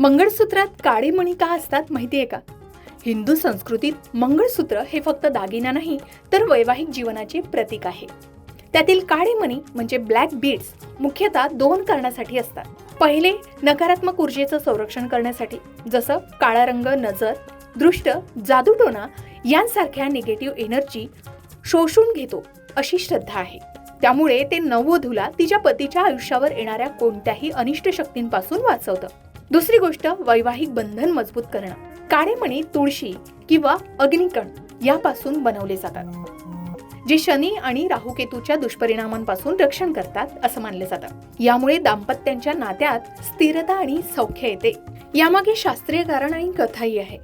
मंगळसूत्रात काळे मणी का असतात माहिती आहे का? हिंदू संस्कृतीत मंगळसूत्र हे फक्त दागिना नाही तर वैवाहिक जीवनाचे प्रतीक आहे. त्यातील काळे मणी म्हणजे ब्लॅक बीड्स मुख्यतः दोन कारणासाठी असतात. पहिले नकारात्मक ऊर्जेचं संरक्षण करण्यासाठी जसं काळा रंग नजर दृष्ट जादूटोना यांसारख्या निगेटिव्ह एनर्जी शोषून घेतो अशी श्रद्धा आहे. त्यामुळे ते नववधूला तिच्या पतीच्या आयुष्यावर येणाऱ्या कोणत्याही अनिष्ट शक्तींपासून वाचवतं. दुसरी गोष्ट वैवाहिक बंधन मजबूत करणं. काळेमणी तुळशी किंवा अग्निकण यापासून बनवले जातात. जे शनी आणि राहुकेतूच्या दुष्परिणामांपासून रक्षण करतात असं मानले जातं. यामुळे दाम्पत्यांच्या नात्यात स्थिरता आणि सौख्य येते. यामागे शास्त्रीय कारण आणि कथाही आहे.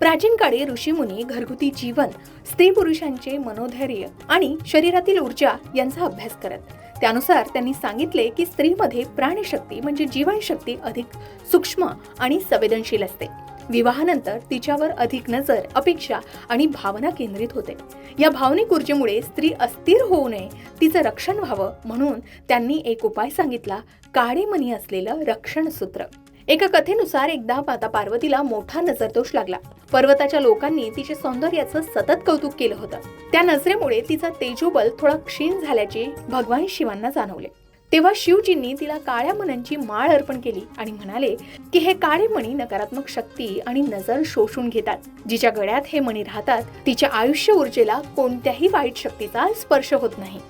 प्राचीन काळी ऋषीमुनी घरगुती जीवन स्त्री पुरुषांचे मनोधैर्य आणि शरीरातील ऊर्जा यांचा अभ्यास करत त्यानुसार त्यांनी सांगितले की स्त्रीमध्ये प्राणशक्ती म्हणजे जीवनशक्ती अधिक सूक्ष्म आणि संवेदनशील असते. विवाहानंतर तिच्यावर अधिक नजर अपेक्षा आणि भावना केंद्रित होते. या भावनिक ऊर्जेमुळे स्त्री अस्थिर होऊ नये तिचं रक्षण व्हावं म्हणून त्यांनी एक उपाय सांगितला काळे मनी असलेलं रक्षण सूत्र. एका कथेनुसार एकदा माता पार्वतीला मोठा नजरदोष लागला. पर्वताच्या लोकांनी तिच्या सौंदर्याचं सतत कौतुक केलं होतं. त्या नजरेमुळे तिचा तेजोबल थोडा क्षीण झाल्याचे भगवान शिवांना जाणवले. तेव्हा शिवजींनी तिला काळ्या मण्यांची माळ अर्पण केली आणि म्हणाले की हे काळे मणी नकारात्मक शक्ती आणि नजर शोषून घेतात. जिच्या गळ्यात हे मणी राहतात तिच्या आयुष्य ऊर्जेला कोणत्याही वाईट शक्तीचा स्पर्श होत नाही.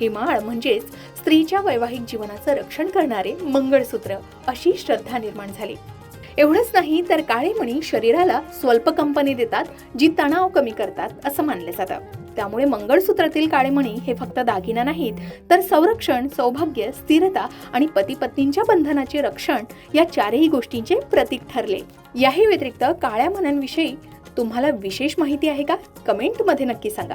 ही माळ म्हणजेच स्त्रीच्या वैवाहिक जीवनाचं रक्षण करणारे मंगळसूत्र अशी श्रद्धा निर्माण झाली. एवढंच नाही तर काळे मणी शरीराला स्वल्प कंपनी देतात जी तणाव कमी करतात असं मानलं जातं. त्यामुळे मंगळसूत्रातील काळे मणी हे फक्त दागिना नाहीत तर संरक्षण सौभाग्य स्थिरता आणि पती पत्नींच्या बंधनाचे रक्षण या चारही गोष्टींचे प्रतीक ठरले. याही व्यतिरिक्त काळ्या मण्यांविषयी तुम्हाला विशेष माहिती आहे का? कमेंटमध्ये नक्की सांगा.